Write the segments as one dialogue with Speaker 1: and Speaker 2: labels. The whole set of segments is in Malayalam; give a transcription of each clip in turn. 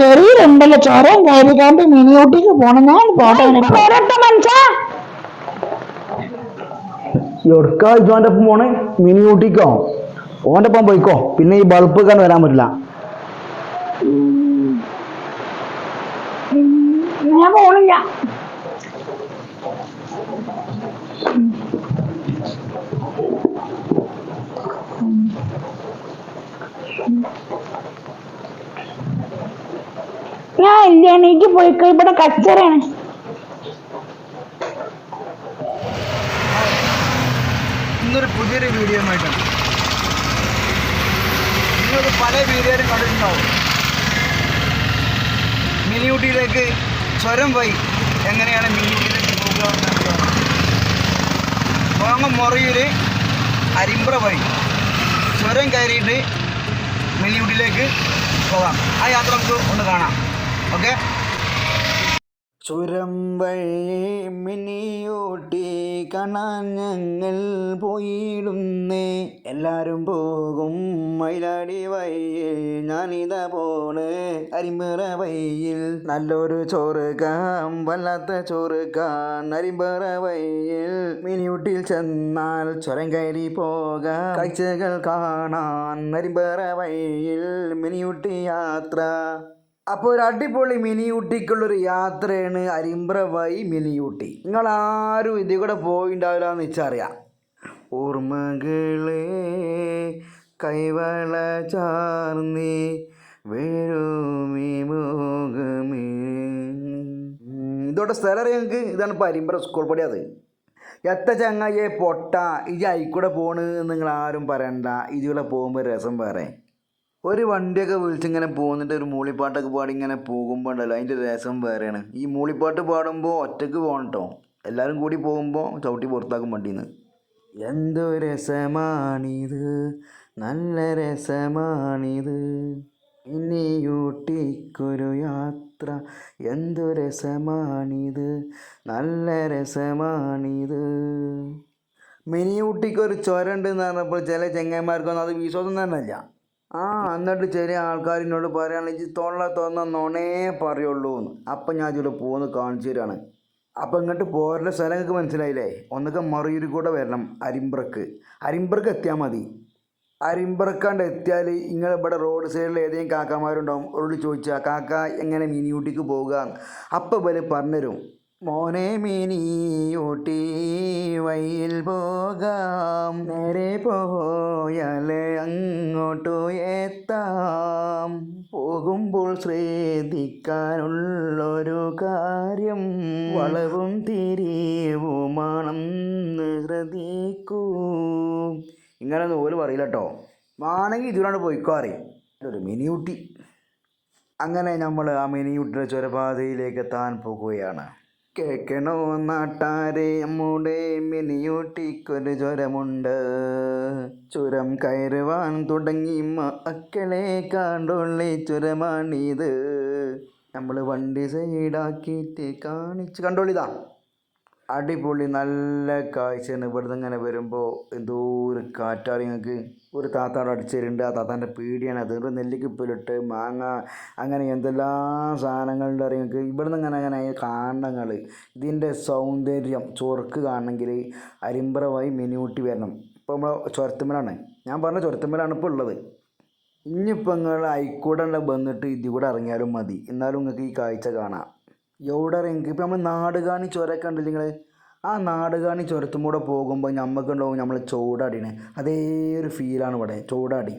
Speaker 1: ചെറിയുണ്ടല്ലോ ചൊരം കയറിക്കാണ്ട് മിനി ഊട്ടിക്ക് പോണം. ഞാൻ പോട്ടെ പോരട്ടെ മനുഷ്യ.
Speaker 2: എവിടുക്കാ ഇജോന്റെ ഒപ്പം പോണേ? മിനിയോട്ടിക്കോ? ഓന്റെ ഒപ്പം പോയിക്കോ. പിന്നെ ഈ ബൾബ് കണ്ട് വരാൻ പറ്റില്ല.
Speaker 1: ഞാൻ പോണില്ല. ഇല്ല എണീക്ക് പോയിക്കോ. ഇവിടെ കച്ചറയാണ്.
Speaker 3: ഇന്നൊരു പുതിയൊരു വീഡിയോ ആയിട്ടാണ് നിങ്ങൾ പല വീഡിയോയിലും കണ്ടിട്ടുണ്ടാവും. മിനിയൂട്ടിയിലേക്ക് ചുരം പോയി. എങ്ങനെയാണ് മിനിയൂട്ടിയിലേക്ക് പോകുക മൊറയൂർ അരിമ്പ്ര വഴി ചുരം കയറിയിട്ട് മിനി പോകാം. ആ യാത്ര നമുക്ക് ഒന്ന് കാണാം. ഓക്കെ? ചുരം വഴി മിനിയോട്ടി കാണാൻ ഞങ്ങൾ പോയിടുന്നേ. എല്ലാരും പോകും മയിലാടി വയ്യേ ഞാനിതാ പോണ് അരിമ്പറ വയ്യിൽ നല്ലൊരു ചോറുക്കാം വല്ലാത്ത ചോറുകാൻ അരിമ്പറ വയ്യിൽ മിനിയൂട്ടിൽ ചെന്നാൽ ചുരം കയറി പോകാം. കാഴ്ചകൾ കാണാൻ അരിമ്പറ വയ്യിൽ മിനിയൂട്ടി യാത്ര. അപ്പോൾ ഒരു അടിപൊളി മിനി ഊട്ടിക്കുള്ളൊരു യാത്രയാണ് അരിമ്പ്ര വൈ മിനി ഊട്ടി നിങ്ങൾ ആരും ഇതിൽ കൂടെ പോയിണ്ടാവില്ല എന്ന് വെച്ചറിയാം. ഓർമ്മകളെ കൈവള ചാർന്നി വേഴുമി മോകമേ. ഇതോടെ സ്ഥലം അറിയാം ഞങ്ങൾക്ക് ഇതാണ് ഇപ്പോൾ അരിമ്പ്ര സ്കൂൾ പടി അത്. എത്ത ചങ്ങായെ പൊട്ട ഈ അയിക്കൂടെ പോണ് നിങ്ങൾ ആരും പറയണ്ട. ഇതിലൂടെ പോകുമ്പോൾ രസം വേറെ. ഒരു വണ്ടിയൊക്കെ വിളിച്ചിങ്ങനെ പോകുന്നിട്ട് ഒരു മൂളിപ്പാട്ടൊക്കെ പാടി ഇങ്ങനെ പോകുമ്പോൾ ഉണ്ടല്ലോ അതിന്റെ രസം വേറെയാണ്. ഈ മൂളിപ്പാട്ട് പാടുമ്പോൾ ഒറ്റയ്ക്ക് പോകണം കേട്ടോ എല്ലാവരും കൂടി പോകുമ്പോൾ ചവിട്ടി പുറത്താക്കും വണ്ടിന്ന്. എന്തോ രസമാണിത് നല്ല രസമാണിത്. ഇനി ഇനിയൂട്ടിക്കൊരു യാത്ര എന്തു രസമാണിത് നല്ല രസമാണിത്. മിനി ഊട്ടിക്കൊരു ചുരണ്ട് എന്ന് പറഞ്ഞപ്പോൾ ചില ചെങ്ങന്മാർക്കൊന്നും അത് വിശ്വാസം തന്നെയല്ല ആ എന്നിട്ട് ചെറിയ ആൾക്കാരിനോട് പറയുകയാണെങ്കിൽ തൊള്ള തോന്ന നുണേ പറയുള്ളൂ എന്ന് അപ്പം ഞാൻ ചില പോകുന്ന കാണിച്ചു തരാണ്. അപ്പം ഇങ്ങോട്ട് പോരേണ്ട സ്ഥലം നിങ്ങൾക്ക് മനസ്സിലായില്ലേ? ഒന്നൊക്കെ മറയൂരിൽ കൂടെ വരണം അരിമ്പ്രക്ക്. അരിമ്പ്രക്ക് എത്തിയാൽ മതി. അരിമ്പ്രക്കാണ്ട് എത്തിയാൽ നിങ്ങൾ ഇവിടെ റോഡ് സൈഡിൽ ഏതെങ്കിലും കാക്കമാരുണ്ടാവും അവരോട് ചോദിച്ചാൽ കാക്ക എങ്ങനെ മിനി ഊട്ടിക്ക് പോകുക അപ്പം ഇവർ പറഞ്ഞുതരും മോനെ മിനിയൂട്ടി വയിൽ പോകാം. നേരെ പോയാലേ അങ്ങോട്ടു എത്താം. പോകുമ്പോൾ ശ്രദ്ധിക്കാനുള്ളൊരു കാര്യം വളവും തിരിവുമാണെന്ന് ശ്രദ്ധിക്കൂ. ഇങ്ങനെയൊന്നും ഓൽ പറയില്ല കേട്ടോ വേണമെങ്കിൽ ഇതിലാണ് പോയിക്കോ ഒരു മിനിയൂട്ടി. അങ്ങനെ നമ്മൾ ആ മിനിയൂട്ടിയുടെ ചുരപാതയിലേക്ക് എത്താൻ പോകുകയാണ്. കേൾക്കണോ നാട്ടാരെ? നമ്മുടെ മിനിയൂട്ടിക്കൊരു ജ്വരമുണ്ട്. ചുരം കയറുവാൻ തുടങ്ങി മക്കളെ കാണ്ടുള്ളി ചുരമാണിത്. നമ്മൾ വണ്ടി സൈഡാക്കിയിട്ട് കാണിച്ച് കണ്ടോളിതാ. അടിപൊളി നല്ല കാഴ്ചയാണ്. ഇവിടുന്ന് ഇങ്ങനെ വരുമ്പോൾ എന്തോ ഒരു കാറ്റാറി ഞങ്ങൾക്ക് ഒരു താത്താട് അടിച്ചിട്ടുണ്ട് ആ താത്താന്റെ പീടിയാണ്. അത് ഒരു നെല്ലിക്കപ്പിലിട്ട് മാങ്ങ അങ്ങനെ എന്തെല്ലാം സാധനങ്ങളുണ്ട് അറിയാം ഞങ്ങൾക്ക് ഇവിടുന്ന് ഇങ്ങനെ അങ്ങനെ കാണണങ്ങൾ ഇതിന്റെ സൗന്ദര്യം ചൊറുക്ക് കാണണമെങ്കിൽ അരിമ്പറവായി മിനിയൂട്ടി വരണം. ഇപ്പോൾ നമ്മൾ ചുരത്തുമ്മലാണ്. ഞാൻ പറഞ്ഞ ചുരത്തുമ്മലാണ് ഇപ്പോൾ ഉള്ളത്. ഇനിയിപ്പോൾ നിങ്ങൾ അയിക്കൂടെ വന്നിട്ട് ഇതിൽ കൂടെ ഇറങ്ങിയാലും മതി. എന്നാലും നിങ്ങൾക്ക് ഈ കാഴ്ച കാണാം. എവിടെ ഇറങ്ങി? ഇപ്പം നമ്മൾ നാടുകാണി ചുരമൊക്കെ ഉണ്ടല്ലോ നിങ്ങൾ ആ നാടുകാണി ചുരത്തും കൂടെ പോകുമ്പോൾ നമുക്കുണ്ടാവും നമ്മൾ ചൂടാടിയാണ് അതേ ഒരു ഫീലാണ് ഇവിടെ ചൂടാടി.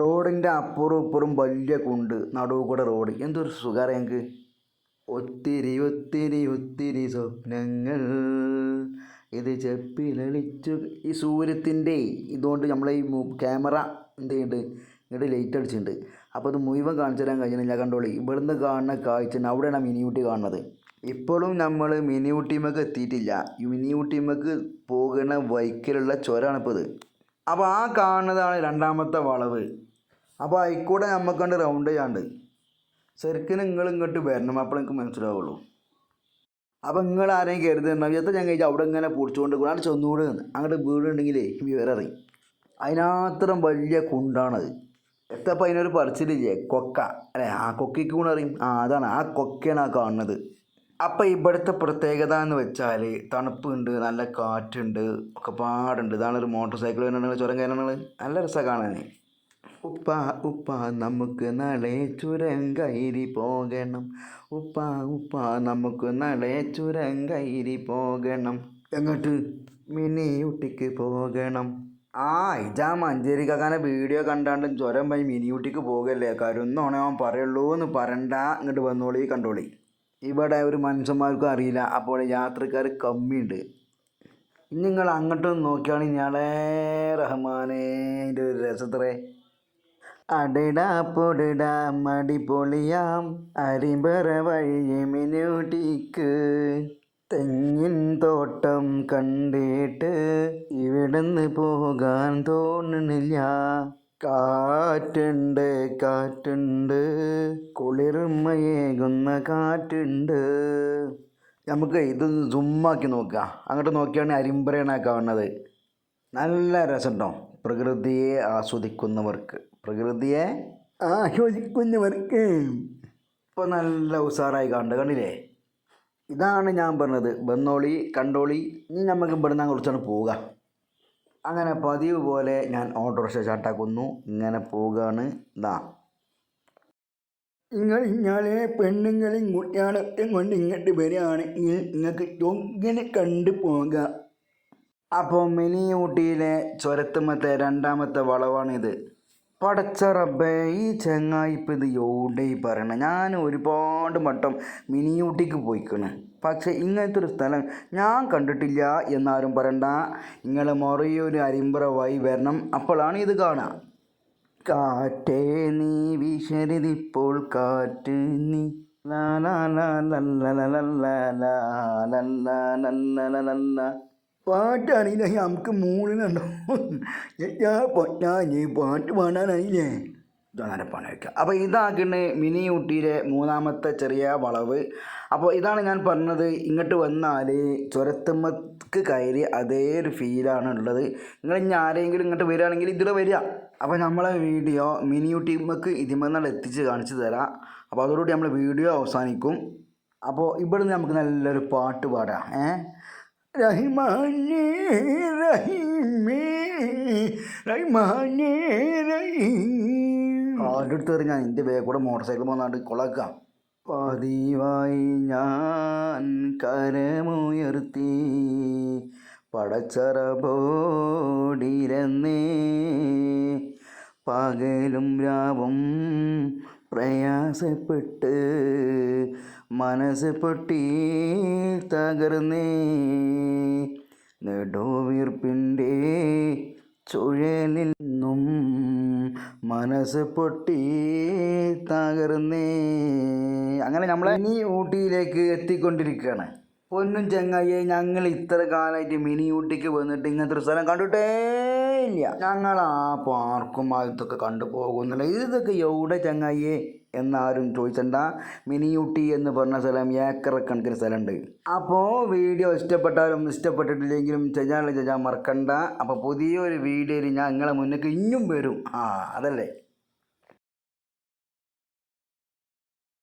Speaker 3: റോഡിന്റെ അപ്പുറം ഇപ്പുറം വലിയ കുണ്ട് നടുവ് കൂടെ റോഡ്. എന്തൊരു സുഖം ഞങ്ങൾക്ക് ഒത്തിരി ഒത്തിരി ഒത്തിരി സ്വപ്നങ്ങൾ. ഇത് ചെപ്പിലളിച്ചു ഈ സൂര്യത്തിന്റെ ഇതുകൊണ്ട് നമ്മളെ ഈ ക്യാമറ എന്ത് ചെയ്യുന്നുണ്ട് ഇങ്ങോട്ട് ലൈറ്റ് അടിച്ചിട്ടുണ്ട് അപ്പോൾ അത് മുഴുവൻ കാണിച്ചു തരാൻ കഴിഞ്ഞില്ല കണ്ടോളി. ഇവിടുന്ന് കാണുന്ന കാഴ്ച അവിടെയാണ് മിനി ഊട്ടി കാണുന്നത്. ഇപ്പോഴും നമ്മൾ മിനി ഊട്ടിമക്ക് എത്തിയിട്ടില്ല. ഈ മിനി ഊട്ടിമക്ക് പോകുന്ന വൈക്കലുള്ള ചുരമാണിപ്പോൾ ഇത്. അപ്പോൾ ആ കാണുന്നതാണ് രണ്ടാമത്തെ വളവ്. അപ്പോൾ അതിക്കൂടെ നമുക്കുണ്ട് റൗണ്ട് ചെയ്യാണ്ട്. ശരിക്കും നിങ്ങൾ ഇങ്ങോട്ട് വരണം അപ്പോൾ നിങ്ങൾക്ക് മനസ്സിലാവുള്ളൂ. അപ്പോൾ നിങ്ങൾ ആരെയും കരുതുന്നുണ്ടാവും എത്ര ഞാൻ കഴിച്ചാൽ അവിടെ ഇങ്ങനെ പൊടിച്ചുകൊണ്ട് കൂടാണ്ട് ചെന്നുകൂടെ അങ്ങോട്ട് വീടുണ്ടെങ്കിലേ വിവരം അറിയും അതിനാത്രം വലിയ കുണ്ടാണത്. എത്തപ്പം അതിനൊരു പറിച്ചിലില്ലേ? കൊക്ക. അല്ലേ? ആ കൊക്കയ്ക്ക് അറിയും ആ അതാണ്. ആ കൊക്കയാണ് ആ കാണുന്നത്. അപ്പം ഇവിടുത്തെ പ്രത്യേകത എന്ന് വെച്ചാൽ തണുപ്പുണ്ട് നല്ല കാറ്റുണ്ട് ഒക്കെ പാടുണ്ട്. ഇതാണ് ഒരു മോട്ടോർ സൈക്കിൾ വരുന്നുണ്ടെങ്കിൽ ചുരം കയറണങ്ങൾ നല്ല രസമാണ് കാണാൻ. ഉപ്പ ഉപ്പ നമുക്ക് നാളെ ചുരം കയറി പോകണം. ഉപ്പ ഉപ്പ നമുക്ക് നാളെ ചുരം കയറി പോകണം. എങ്ങോട്ട്? മിനി ഊട്ടിക്ക് പോകണം. ആ ഇജാ മഞ്ചേരി കാക്കാനെ വീഡിയോ കണ്ടാണ്ട് ജ്വരം പോയി മിനി ഊട്ടിക്ക് പോകല്ലേ? കരുന്നോണേ അവൻ പറയുള്ളൂ എന്ന് പറയണ്ട ഇങ്ങോട്ട് വന്നോളി കണ്ടോളി. ഇവിടെ ഒരു മനുഷ്യന്മാർക്കും അറിയില്ല അപ്പോൾ യാത്രക്കാർ കമ്മിയുണ്ട്. ഇനി നിങ്ങൾ അങ്ങോട്ടും നോക്കിയാണ് ഞാളേ റഹ്മാനേ എന്റെ ഒരു രസത്രേ. അടിടാ പൊടിടാ മടിപൊളിയാം അരിമ്പറ വഴി മിനൂട്ടിക്ക് തെങ്ങിൻ തോട്ടം കണ്ടിട്ട് ഇവിടുന്ന് പോകാൻ തോന്നണില്ല. കാറ്റുണ്ട് കാറ്റുണ്ട്. കുളിർമയേകുന്ന കാറ്റുണ്ട്. നമുക്ക് ഇത് സുമ്മാക്കി നോക്കുക അങ്ങോട്ട് നോക്കിയാണ് അരിമ്പറയാണ് കാണുന്നത്. നല്ല രസമുണ്ടോ? പ്രകൃതിയെ ആസ്വദിക്കുന്നവർക്ക്. പ്രകൃതിയെ ആസ്വദിക്കുന്നവർക്ക്. ഇപ്പോൾ നല്ല ഉഷാറായി കാണുന്നുണ്ട്. കണ്ടില്ലേ? ഇതാണ് ഞാൻ പറഞ്ഞത്. ബന്നോളി കണ്ടോളി ഇനി നമുക്ക് ഇവിടുന്ന് കുറച്ചാണ് പോവുക. അങ്ങനെ പതിവ് പോലെ ഞാൻ ഓട്ടോറിക്ഷ ചാട്ടാക്കുന്നു ഇങ്ങനെ പോവുകയാണ്. ഇതാ നിങ്ങൾ ഇങ്ങനെ പെണ്ണുങ്ങളും കുട്ടികളൊക്കെ കൊണ്ട് ഇങ്ങോട്ട് വരികയാണെങ്കിൽ നിങ്ങൾക്ക് ഇങ്ങനെ കണ്ടു പോവുക? അപ്പോൾ മിനി ഊട്ടിയിലെ ചുരത്തുമത്തെ രണ്ടാമത്തെ വളവാണിത്. പടച്ച റബ്ബേ ഈ ചങ്ങായി ഇപ്പം ഇത് എവിടെ പറയണ ഞാൻ ഒരുപാട് വട്ടം മിനി ഊട്ടിക്ക് പോയിക്കണ് പക്ഷേ ഇങ്ങനത്തെ ഒരു സ്ഥലം ഞാൻ കണ്ടിട്ടില്ല എന്നാരും പറയണ്ട നിങ്ങൾ മൊറയൊരു അരിമ്പറ വരണം അപ്പോഴാണ് ഇത് കാണുക കാറ്റേ നീ വിശരിതിപ്പോൾ കാറ്റ് നീ ലാ ലാ ലാ ലല്ല ലല്ല ലാ ലല്ല ലല്ല ലല്ല പാട്ടറിയില്ല നമുക്ക് മൂളിനുണ്ടോ ഞാൻ പാട്ട് പാടാനറിയില്ലേ ഇതാണ് പണി വയ്ക്കുക അപ്പോൾ ഇതാക്കിണ് മിനി ഊട്ടിയിലെ മൂന്നാമത്തെ ചെറിയ വളവ്. അപ്പോൾ ഇതാണ് ഞാൻ പറഞ്ഞത് ഇങ്ങോട്ട് വന്നാൽ ചുരത്തുമ്മക്ക് കയറി അതേ ഒരു ഫീലാണ് ഉള്ളത്. നിങ്ങൾ ഇനി ആരെങ്കിലും ഇങ്ങോട്ട് വരികയാണെങ്കിൽ ഇതിൽ വരിക. അപ്പോൾ നമ്മളെ വീഡിയോ മിനി ഊട്ടിമ്മക്ക് ഇതിമെന്നാണ് എത്തിച്ച് കാണിച്ചു തരാം. അപ്പോൾ അതോടുകൂടി നമ്മൾ വീഡിയോ അവസാനിക്കും. അപ്പോൾ ഇവിടുന്ന് നമുക്ക് നല്ലൊരു പാട്ട് പാടാം ഏ? റഹിമാനേ റഹിമേ റഹിമാനേ റഹീം. കാലെടുത്ത് എറിഞ്ഞാൽ എന്റെ ബേ കൂടെ മോട്ടോർ സൈക്കിൾ വന്നാണ്ട് കൊളക്കാം പതിവായി ഞാൻ കരമുയർത്തി. പടച്ചറ ബോടിരന്നേ പകലും രാവും പ്രയാസപ്പെട്ട് മനസ്സ് പൊട്ടി തകർന്നേ. നെടുവീർപ്പിന്റെ ചുഴലിൽ നിന്നും മനസ്സ് പൊട്ടി തകർന്നേ. അങ്ങനെ നമ്മളെ മിനി ഊട്ടിയിലേക്ക് എത്തിക്കൊണ്ടിരിക്കുകയാണ്. പൊന്നും ചെങ്ങായി ഞങ്ങൾ ഇത്ര കാലമായിട്ട് മിനി ഊട്ടിക്ക് വന്നിട്ട് ഇങ്ങനത്തെ ഒരു സ്ഥലം കണ്ടിട്ടേ? ഇല്ല. ഞങ്ങൾ ആ പാർക്കും അതൊക്കെ കണ്ടു പോകുന്നില്ല. ഇതൊക്കെ എവിടെ ചങ്ങായിയെ എന്നാരും ചോദിച്ചണ്ട. മിനിയൂട്ടി എന്ന് പറഞ്ഞ സ്ഥലം ഏക്കർ കണക്കിന് സ്ഥലമുണ്ട്. അപ്പോൾ വീഡിയോ ഇഷ്ടപ്പെട്ടാലും ഇഷ്ടപ്പെട്ടിട്ടില്ലെങ്കിലും ചെയ്യാനുള്ള ചെയ്യാൻ മറക്കണ്ട. അപ്പോൾ പുതിയൊരു വീഡിയോയിൽ ഞാൻ നിങ്ങളെ മുന്നേക്ക് ഇനിയും വരും. ആ അതല്ലേ?